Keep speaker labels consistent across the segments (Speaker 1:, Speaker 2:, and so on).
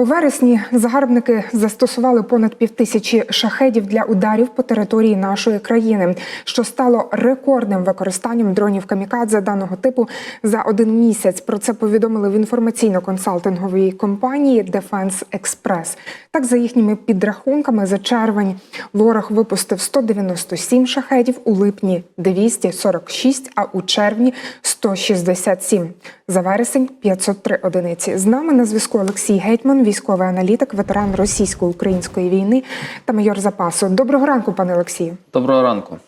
Speaker 1: У вересні загарбники застосували понад півтисячі шахедів для ударів по території нашої країни, що стало рекордним використанням дронів камікадзе даного типу за один місяць. Про це повідомили в інформаційно-консалтинговій компанії Defense Express. Так, за їхніми підрахунками, за червень ворог випустив 197 шахедів, у липні 246, а у червні 167. За вересень 503 одиниці. З нами на зв'язку Олексій Гетьман, військовий аналітик, ветеран російсько-української війни та майор запасу. Доброго ранку, пане Олексію.
Speaker 2: Доброго ранку.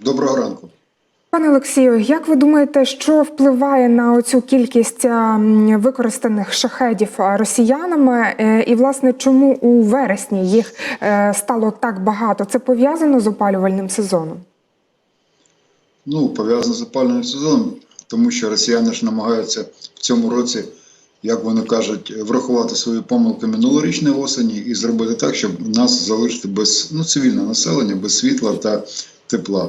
Speaker 3: Доброго ранку.
Speaker 1: Пане Олексію, як ви думаєте, що впливає на оцю кількість ем, використаних шахедів росіянами? Е, І, власне, чому у вересні їх е, стало так багато? Це пов'язано з опалювальним сезоном?
Speaker 3: Ну, пов'язано з опальним сезоном, тому що росіяни ж намагаються в цьому році, як вони кажуть, врахувати свої помилки минулорічної осені і зробити так, щоб нас залишити без ну, цивільне населення, без світла та тепла.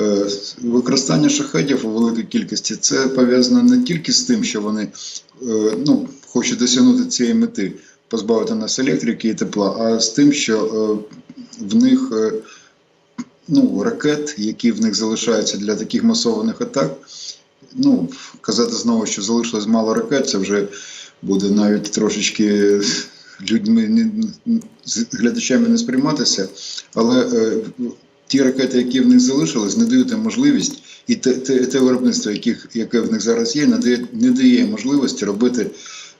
Speaker 3: Е, Використання шахедів у великій кількості це пов'язано не тільки з тим, що вони е, ну, хочуть досягнути цієї мети, позбавити нас електрики і тепла, а з тим, що е, в них ну, ракет, які в них залишаються для таких масованих атак. Ну, казати знову, що залишилось мало ракет, це вже буде навіть трошечки людьми з глядачами не сприйматися. Але е, ті ракети, які в них залишились, не дають можливість, і те, те, те виробництво, яких, яке в них зараз є, не дає, не дає можливості робити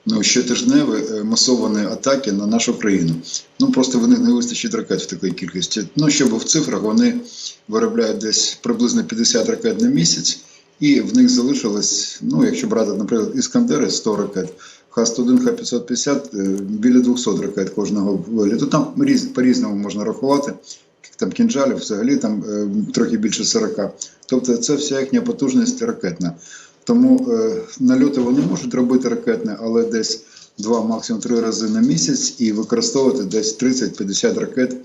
Speaker 3: ну, щотижневі е, масовані атаки на нашу країну. Ну просто в них не вистачить ракет в такій кількості. Ну, щоб в цифрах вони виробляють десь приблизно 50 ракет на місяць, і в них залишилось, ну, якщо брати, наприклад, Іскандери 100 ракет, Х-101, Х-550 е, біля 200 ракет кожного виліту. Там різ, по-різному можна рахувати. Там кінжалів взагалі там е, трохи більше 40. Тобто це вся їхня потужність ракетна. Тому е, нальоти вони можуть робити ракетне, але десь два, максимум три рази на місяць і використовувати десь 30-50 ракет,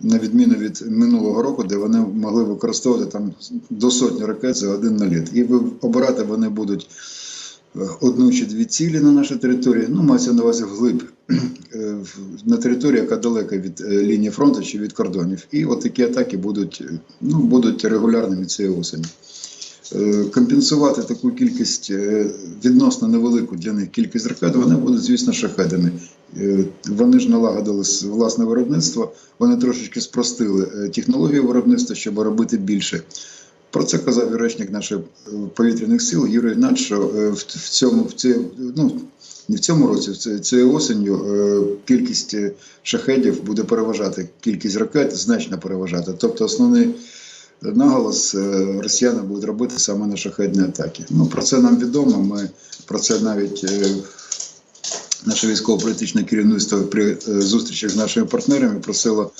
Speaker 3: на відміну від минулого року, де вони могли використовувати там до сотні ракет за один наліт. І обирати вони будуть е, одну чи дві цілі на нашій території. Ну, мається на увазі вглиб е, на території, яка далека від е, лінії фронту чи від кордонів. І от такі атаки будуть, ну, будуть регулярними цієї осені. Компенсувати таку кількість відносно невелику для них кількість ракет, вони будуть, звісно, шахедами. Е, Вони ж налагодили власне виробництво, вони трошечки спростили е, технологію виробництва, щоб робити більше. Про це казав речник наших е, повітряних сил Юрій Нач, що в цьому в ці, ну, не в цьому році, в цією осенню е, кількість шахедів буде переважати, кількість ракет значно переважати. Тобто основний наголос росіяни будуть робити саме на шахедні атаки. Ну про це нам відомо. Ми про це навіть наше військово-політичне керівництво при е, зустрічах з нашими партнерами просило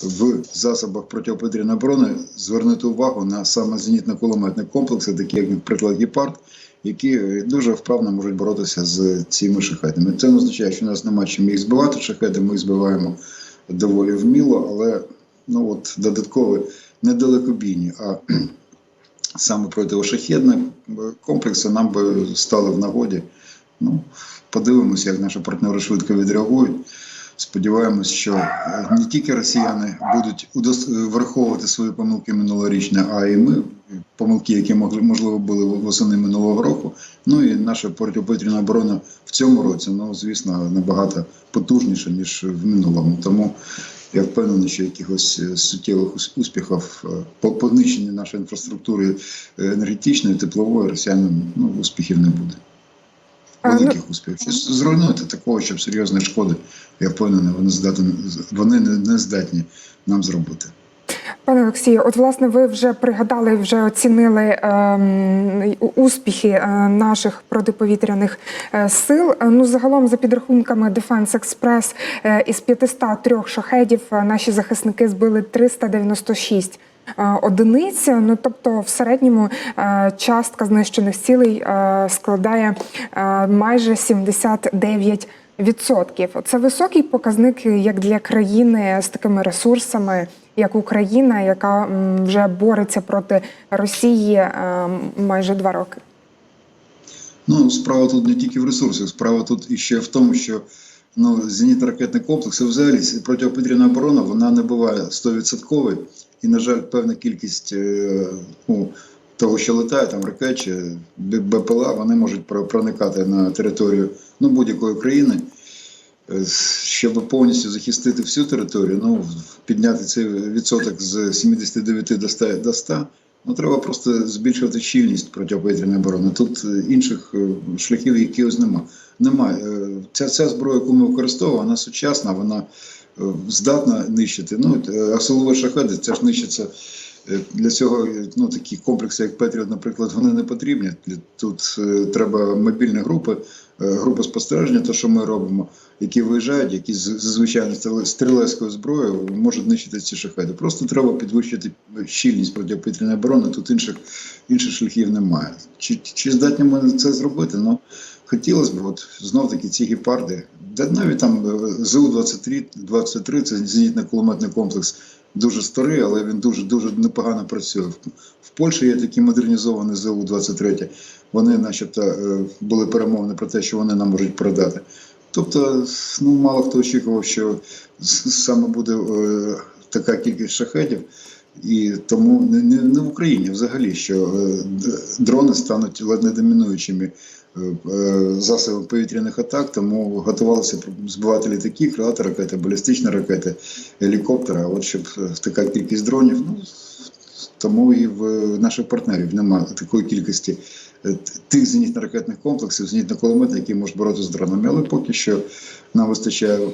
Speaker 3: в засобах протиповітряної оборони звернути увагу на саме зенітно-кулеметні комплекси, такі як, наприклад, Гепард, які е, дуже вправно можуть боротися з цими шахедами. Це не означає, що у нас немає чим їх збивати. Шахеди ми їх збиваємо доволі вміло, але ну от додаткові недалекобійні, а саме противошахедні е, комплекси нам би стали в нагоді. Ну, подивимося, як наші партнери швидко відреагують. Сподіваємось, що е, не тільки росіяни будуть враховувати свої помилки минулорічні, а й ми помилки, які могли можливо були восени минулого року. Ну і наша протиповітряна оборона в цьому році, ну звісно, набагато потужніша ніж в минулому. Тому я впевнений, що якихось е, суттєвих успіхів е, по понищенню нашої інфраструктури енергетичної, теплової росіянам ну, успіхів не буде.
Speaker 1: Ну-
Speaker 3: Великих успіхів. Щось Зруйнувати такого, щоб серйозної шкоди, я впевнений, вони здатні, вони не, не здатні нам зробити.
Speaker 1: Пане Олексію, от власне ви вже пригадали, вже оцінили ем, успіхи е, наших протиповітряних е, сил. Е, Ну загалом, за підрахунками Defense Express, е, із 503 шахедів наші захисники збили 396 е, одиниць. Ну тобто, в середньому е, частка знищених цілей е, складає е, майже 79 Відсотків це високий показник як для країни з такими ресурсами, як Україна, яка вже бореться проти Росії е, майже два роки.
Speaker 3: Ну, справа тут не тільки в ресурсах, справа тут іще в тому, що ну, зенітно-ракетний комплекс і взагалі протиповітряна оборона вона не буває 100%. І, на жаль, певна кількість е, ну, того, що летає, там ракет чи БПЛА, вони можуть про- проникати на територію ну, будь-якої країни. Е, Щоб повністю захистити всю територію, ну, підняти цей відсоток з 79 до 100, до 100 ну, треба просто збільшувати щільність протиповітряної оборони. Тут е, інших шляхів якихось нема. Немає. Ця, ця зброя, яку ми використовуємо, вона сучасна, вона здатна нищити. Ну, е, а силові шахеди це ж нищиться. Е, Для цього е, ну, такі комплекси, як Петріот, наприклад, вони не потрібні. Тут е, треба мобільні групи, е, групи спостереження, те, що ми робимо, які виїжджають, які з з стрілецькою зброєю можуть нищити ці шахеди. Просто треба підвищити щільність протиповітряної оборони. Тут інших інших шляхів немає. Чи, чи здатні ми це зробити? Ну хотілося б, от знов таки ці гепарди, де навіть там е, ЗУ-23, 23 це зенітно-кулеметний комплекс. Дуже старий, але він дуже дуже непогано працює. В- Польщі є такі модернізовані ЗУ-23. Вони, начебто, е, були перемовини про те, що вони нам можуть продати. Тобто, ну мало хто очікував, що саме буде е, така кількість шахедів, і тому не, в Україні взагалі, що дрони стануть ледь не домінуючими е, засобами повітряних атак, тому готувалися збивати літаки, крилаті ракети, балістичні ракети, гелікоптери. А от щоб така кількість дронів, ну тому і в наших партнерів немає такої кількості е, тих зенітно-ракетних комплексів, зенітно-кулеметних, які можуть боротися з дронами. Але поки що нам вистачає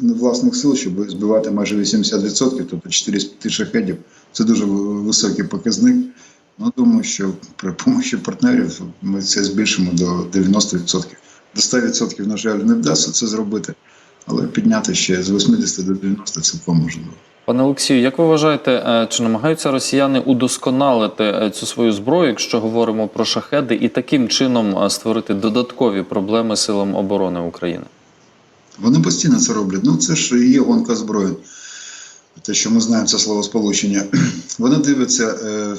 Speaker 3: власних сил, щоб збивати майже 80%, тобто 4 з 5 шахедів. Це дуже високий показник. Ну, думаю, що при допомогі партнерів ми це збільшимо до 90%. До 100%, на жаль, не вдасться це зробити, але підняти ще з 80 до 90 цілком можливо.
Speaker 2: Пане Олексію, як ви вважаєте, е, чи намагаються росіяни удосконалити е, цю свою зброю, якщо говоримо про шахеди, і таким чином е, створити додаткові проблеми силам оборони України?
Speaker 3: Вони постійно це роблять. Ну це ж є гонка зброї. Те, що ми знаємо, це словосполучення. Вони дивляться, е,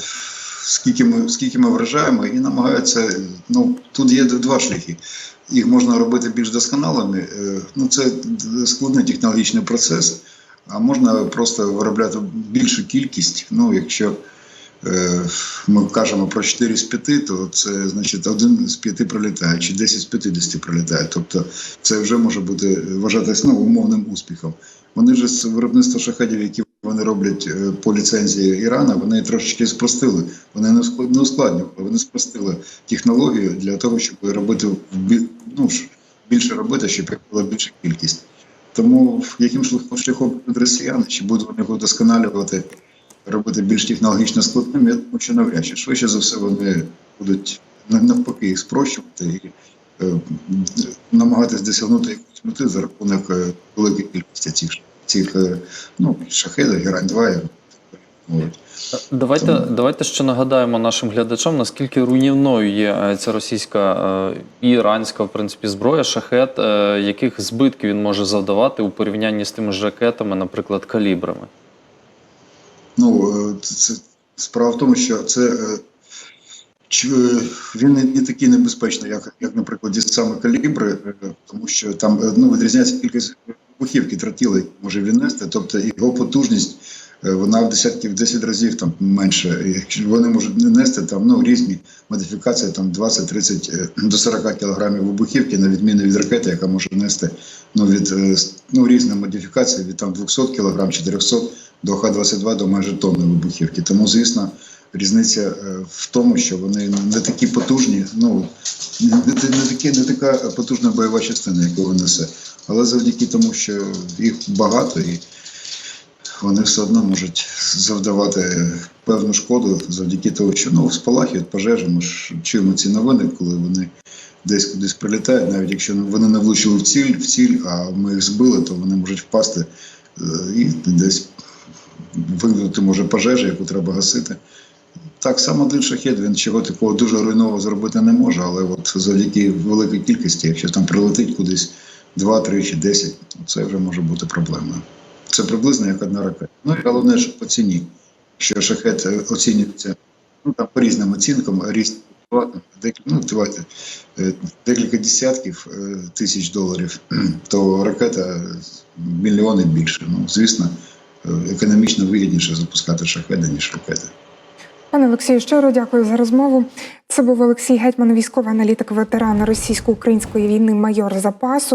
Speaker 3: скільки ми, скільки ми вражаємо, і намагаються. Ну, тут є два шляхи. Їх можна робити більш досконалими. е, Ну, це складний технологічний процес, а можна просто виробляти більшу кількість. Ну, якщо е, ми кажемо про 4 з 5, то це значить один з 5 пролітає, чи 10 з 50 пролітає. Тобто це вже може бути вважатися ну, умовним успіхом. Вони ж з виробництва шахедів, які вони роблять е, по ліцензії Ірана, вони трошечки спростили. Вони не усклад- не ускладнювали, вони спростили технологію для того, щоб робити ну, більше робити, щоб була більша кількість. Тому яким шляхом підуть росіяни, чи будуть вони його вдосконалювати, робити більш технологічно складним, я думаю, що навряд чи швидше за все вони будуть навпаки їх спрощувати і е, намагатись досягнути якусь мети за рахунок е, великої кількості цих, цих е, ну, шахедів, герань 2. От.
Speaker 2: Давайте,
Speaker 3: Тому-
Speaker 2: давайте ще нагадаємо нашим глядачам, наскільки руйнівною є е, ця російська е, і іранська, в принципі, зброя, шахет, е, яких збитків він може завдавати у порівнянні з тими ж ракетами, наприклад, калібрами.
Speaker 3: Ну, е, це, справа в тому, що це е, е, він не, такий небезпечний, як, як, наприклад, ті саме калібри, е, тому що там е, ну, відрізняється кількість вибухівки тротіли, яку може він нести, тобто його потужність. е, Вона в десятки в 10 разів там менше. Якщо вони можуть не нести там ну різні модифікації, там 20-30 е, до 40 кілограмів вибухівки, на відміну від ракети, яка може нести ну від е, ну різні модифікації від там 200 кілограм, 400 до Х-22 до майже тонни вибухівки. Тому, звісно, різниця е, в тому, що вони не такі потужні, ну не, такі, не така потужна бойова частина, яку вони несе. Але завдяки тому, що їх багато і вони все одно можуть завдавати певну шкоду завдяки тому, що ну, спалахують пожежі. Ми ж чуємо ці новини, коли вони десь кудись прилітають, навіть якщо вони не влучили в ціль, в ціль, а ми їх збили, то вони можуть впасти е, і десь виникнути може пожежа, яку треба гасити. Так само один шахет, він чого такого дуже руйнового зробити не може, але от завдяки великій кількості, якщо там прилетить кудись 2, 3 чи 10, це вже може бути проблемою. Це приблизно як одна ракета. Ну і головне, що по ціні. Що шахет е, оцінюється ну, там, по різним оцінкам, різні ну, давайте, е, декілька десятків е, тисяч доларів, то ракета мільйони більше. Ну, звісно, економічно вигідніше запускати шахеди, ніж ракети.
Speaker 1: Пане Олексію, щиро дякую за розмову. Це був Олексій Гетьман, військовий аналітик, ветеран російсько-української війни, майор запасу.